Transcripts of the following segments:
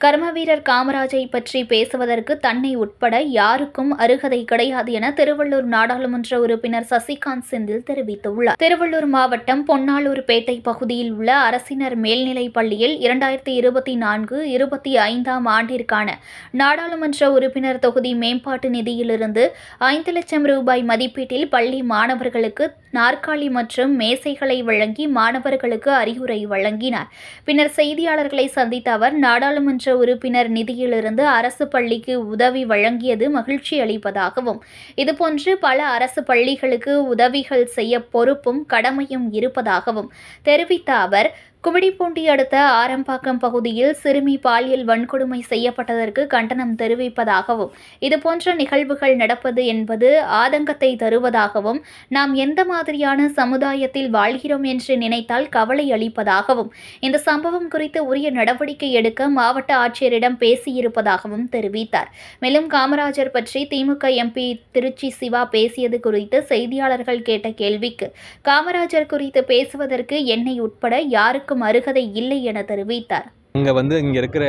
கர்மவீரர் காமராஜை பற்றி பேசுவதற்கு தன்னை உட்பட யாருக்கும் அருகதை கிடையாது என திருவள்ளூர் நாடாளுமன்ற உறுப்பினர் சசிகாந்த் செந்தில் தெரிவித்துள்ளார். திருவள்ளூர் மாவட்டம் பொன்னாளூர்பேட்டை பகுதியில் உள்ள அரசினர் மேல்நிலைப் பள்ளியில் இரண்டாயிரத்தி இருபத்தி நான்கு இருபத்தி ஐந்தாம் ஆண்டிற்கான நாடாளுமன்ற உறுப்பினர் தொகுதி மேம்பாட்டு நிதியிலிருந்து ஐந்து லட்சம் ரூபாய் மதிப்பீட்டில் பள்ளி மாணவர்களுக்கு நாற்காலி மற்றும் மேசைகளை வழங்கி மாணவர்களுக்கு அறிவுரை வழங்கினார். பின்னர் செய்தியாளர்களை சந்தித்த அவர் நாடாளுமன்ற உறுப்பினர் நிதியிலிருந்து அரசு பள்ளிக்கு உதவி வழங்கியது மகிழ்ச்சி அளிப்பதாகவும் இதுபோன்று பல அரசு பள்ளிகளுக்கு உதவிகள் செய்ய பொறுப்பும் கடமையும் இருப்பதாகவும் தெரிவித்த அவர் குமிடிப்பூண்டி அடுத்த ஆரம்பாக்கம் பகுதியில் சிறுமி பாலியல் வன்கொடுமை செய்யப்பட்டதற்கு கண்டனம் தெரிவிப்பதாகவும் இதுபோன்ற நிகழ்வுகள் நடப்பது என்பது ஆதங்கத்தை தருவதாகவும் நாம் எந்த மாதிரியான சமுதாயத்தில் வாழ்கிறோம் என்று நினைத்தால் கவலை அளிப்பதாகவும் இந்த சம்பவம் குறித்து உரிய நடவடிக்கை எடுக்க மாவட்ட ஆட்சியரிடம் பேசியிருப்பதாகவும் தெரிவித்தார். மேலும் காமராஜர் பற்றி திமுக எம்பி திருச்சி சிவா பேசியது குறித்து செய்தியாளர்கள் கேட்ட கேள்விக்கு காமராஜர் குறித்து பேசுவதற்கு என்னை உட்பட யாருக்கும் அருகதை இல்லை என தெரிவித்தார். இங்கே வந்து இங்கே இருக்கிற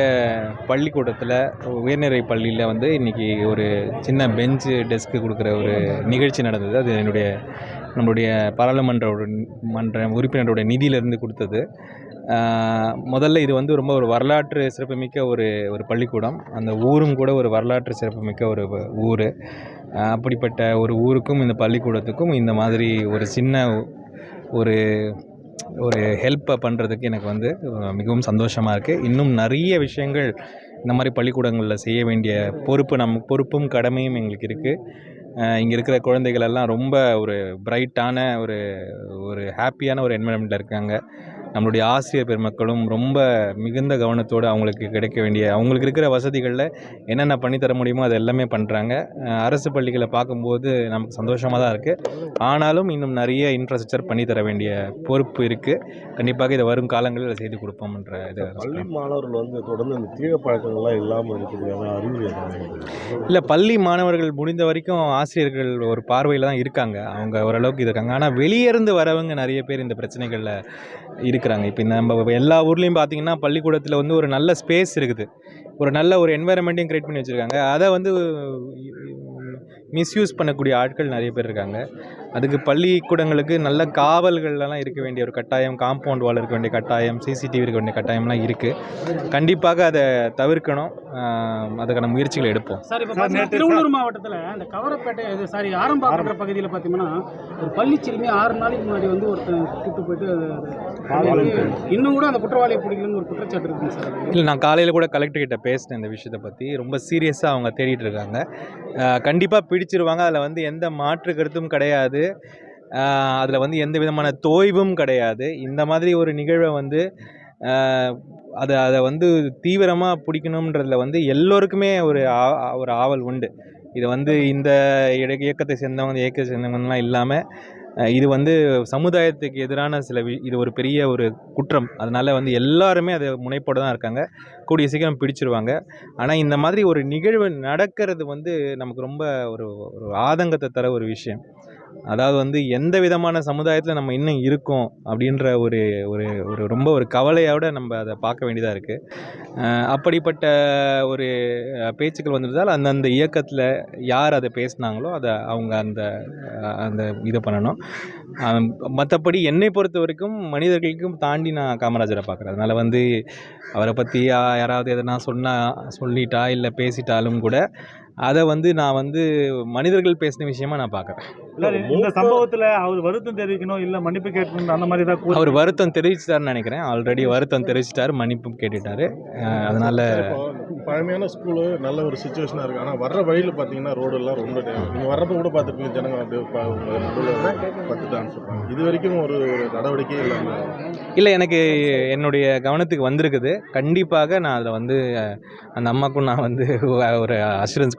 பள்ளிக்கூடத்தில் உயர்நிலை பள்ளியில் வந்து இன்றைக்கி ஒரு சின்ன பெஞ்சு டெஸ்க்கு கொடுக்குற ஒரு நிகழ்ச்சி நடந்தது. அது என்னுடைய நம்மளுடைய பாராளுமன்ற மன்ற உறுப்பினருடைய நிதியிலிருந்து கொடுத்தது. முதல்ல இது வந்து ரொம்ப ஒரு வரலாற்று சிறப்புமிக்க ஒரு ஒரு பள்ளிக்கூடம். அந்த ஊரும் கூட ஒரு வரலாற்று சிறப்புமிக்க ஒரு ஊர். அப்படிப்பட்ட ஒரு ஊருக்கும் இந்த பள்ளிக்கூடத்துக்கும் இந்த மாதிரி ஒரு சின்ன ஒரு ஒரு ஹெல்ப்பை பண்ணுறதுக்கு எனக்கு வந்து மிகவும் சந்தோஷமாக இருக்குது இன்னும் நிறைய விஷயங்கள் இந்த மாதிரி பள்ளிக்கூடங்களில் செய்ய வேண்டிய பொறுப்பு நம் பொறுப்பும் கடமையும் எங்களுக்கு இருக்குது இங்கே இருக்கிற குழந்தைகள் எல்லாம் ரொம்ப ஒரு பிரைட்டான ஒரு ஒரு ஹாப்பியான ஒரு என்வரன்மெண்ட்டில் இருக்காங்க. நம்மளுடைய ஆசிரியர் பெருமக்களும் ரொம்ப மிகுந்த கவனத்தோடு அவங்களுக்கு கிடைக்க வேண்டிய அவங்களுக்கு இருக்கிற வசதிகளில் என்னென்ன பண்ணித்தர முடியுமோ அது எல்லாமே பண்ணுறாங்க அரசு பள்ளிகளை பார்க்கும்போது நமக்கு சந்தோஷமாக தான் இருக்குது ஆனாலும் இன்னும் நிறைய இன்ஃப்ராஸ்ட்ரக்சர் பண்ணி தர வேண்டிய பொறுப்பு இருக்குது கண்டிப்பாக இதை வரும் காலங்களில் செய்து கொடுப்போம்ன்ற இதை பள்ளி மாணவர்கள் வந்து தொடர்ந்து இந்த தீய பழக்கங்கள்லாம் இல்லாமல் அறிவு ஏதாவது இல்லை பள்ளி மாணவர்கள் முடிந்த வரைக்கும் ஆசிரியர்கள் ஒரு பார்வையில் தான் இருக்காங்க. அவங்க ஓரளவுக்கு இது இருக்காங்க. ஆனால் வெளியேருந்து வரவங்க நிறைய பேர் இந்த பிரச்சனைகளில் இருக்கிறாங்க இப்போ நம்ம எல்லா ஊர்லேயும் பார்த்தீங்கன்னா பள்ளிக்கூடத்தில் வந்து ஒரு நல்ல ஸ்பேஸ் இருக்குது. ஒரு நல்ல ஒரு என்வாயர்மெண்ட்டையும் க்ரியேட் பண்ணி வச்சுருக்காங்க. அதை வந்து மிஸ்யூஸ் பண்ணக்கூடிய ஆட்கள் நிறைய பேர் இருக்காங்க. அதுக்கு பள்ளிக்கூடங்களுக்கு நல்ல காவல்கள்லாம் இருக்க வேண்டிய ஒரு கட்டாயம் காம்பவுண்ட் வால் இருக்க வேண்டிய கட்டாயம் சிசிடிவி இருக்க வேண்டிய கட்டாயம்லாம் இருக்குது கண்டிப்பாக அதை தவிர்க்கணும். அதுக்கான முயற்சிகளை எடுப்போம். சார் இப்போ திருவள்ளூர் மாவட்டத்தில் இந்த கவரப்பேட்டை இது சாரி ஆரம்பாக்கன்ற பகுதியில் பார்த்தீங்கன்னா ஒரு பள்ளி சிறுமி ஆறு நாளைக்கு முன்னாடி வந்து ஒருத்தன் கூட்டு போயிட்டு இன்னும் கூட அந்த குற்றவாளியை பிடிக்கலன்னு ஒரு குற்றச்சாட்டு இருக்குங்க சார். இல்லை நான் காலையில் கூட கலெக்டர் கிட்ட பேசினேன் இந்த விஷயத்தை பற்றி ரொம்ப சீரியஸாக அவங்க தேடிட்டு இருக்காங்க. கண்டிப்பாக பிடிச்சிருவாங்க. அதில் வந்து எந்த மாற்று கருத்தும் கிடையாது. அதில் வந்து எந்த விதமான தோய்வும் கிடையாது. இந்த மாதிரி ஒரு நிகழ்வை வந்து அதை அதை வந்து தீவிரமாக பிடிக்கணுன்றதில் வந்து எல்லோருக்குமே ஒரு ஆ- ஒரு ஆவல் உண்டு. இது வந்து இந்த இட- இயக்கத்தை சேர்ந்தவங்க இயக்கத்தை சேர்ந்தவங்கலாம் இல்லாமல் இது வந்து சமுதாயத்துக்கு எதிரான சில வி இது ஒரு பெரிய ஒரு குற்றம். அதனால் வந்து எல்லாருமே அது முனைப்போடு தான் இருக்காங்க. கூடிய சீக்கிரம் பிடிச்சிருவாங்க. ஆனால் இந்த மாதிரி ஒரு நிகழ்வு நடக்கிறது வந்து நமக்கு ரொம்ப ஒரு ஒரு ஆதங்கத்தை தர ஒரு விஷயம். அதாவது வந்து எந்த விதமான சமுதாயத்தில் நம்ம இன்னும் இருக்கோம் அப்படின்ற ஒரு ஒரு ஒரு ரொம்ப ஒரு கவலையோடு நம்ம அதை பார்க்க வேண்டியதாக இருக்குது அப்படிப்பட்ட ஒரு பேச்சுக்கள் வந்திருந்தால் அந்தந்த இயக்கத்தில் யார் அதை பேசுனாங்களோ அதை அவங்க அந்த அந்த இதை பண்ணணும். மற்றபடி என்னை பொறுத்த வரைக்கும் மனிதர்களுக்கும் தாண்டி நான் காமராஜரை பார்க்குறேன். அதனால் வந்து அவரை பற்றி யாராவது எதனா சொன்னால் சொல்லிட்டா இல்லை பேசிட்டாலும் கூட அதை வந்து நான் வந்து மனிதர்கள் பேசின விஷயமா நான் பார்க்குறேன். இல்ல, இந்த சம்பவத்துல அவர் வருத்தம் தெரிவிக்கணும் இல்ல மன்னிப்பு கேட்கணும் அந்த மாதிரி தான் அவர் வருத்தம் தெரிவிச்சிட்டாருன்னு நினைக்கிறேன். ஆல்ரெடி வருத்தம் தெரிவிச்சிட்டாரு மன்னிப்பும் கேட்டுட்டாரு. அதனால பழமையான ஸ்கூலு நல்ல ஒரு சுச்சுவேஷனாக இருக்குது ஆனால் வர்ற வழியில் பார்த்தீங்கன்னா ரோடெல்லாம் ரொம்ப நீங்கள் வர்றப்ப கூட பார்த்துருப்பீங்க ஜனங்க அப்படியே பத்துட்டான்னு சொல்கிறாங்க இது வரைக்கும் ஒரு நடவடிக்கையே இல்லாமல் இல்லை எனக்கு என்னுடைய கவனத்துக்கு வந்திருக்குது. கண்டிப்பாக நான் அதில் வந்து அந்த அம்மாக்கும் நான் வந்து ஒரு அஷூரன்ஸ்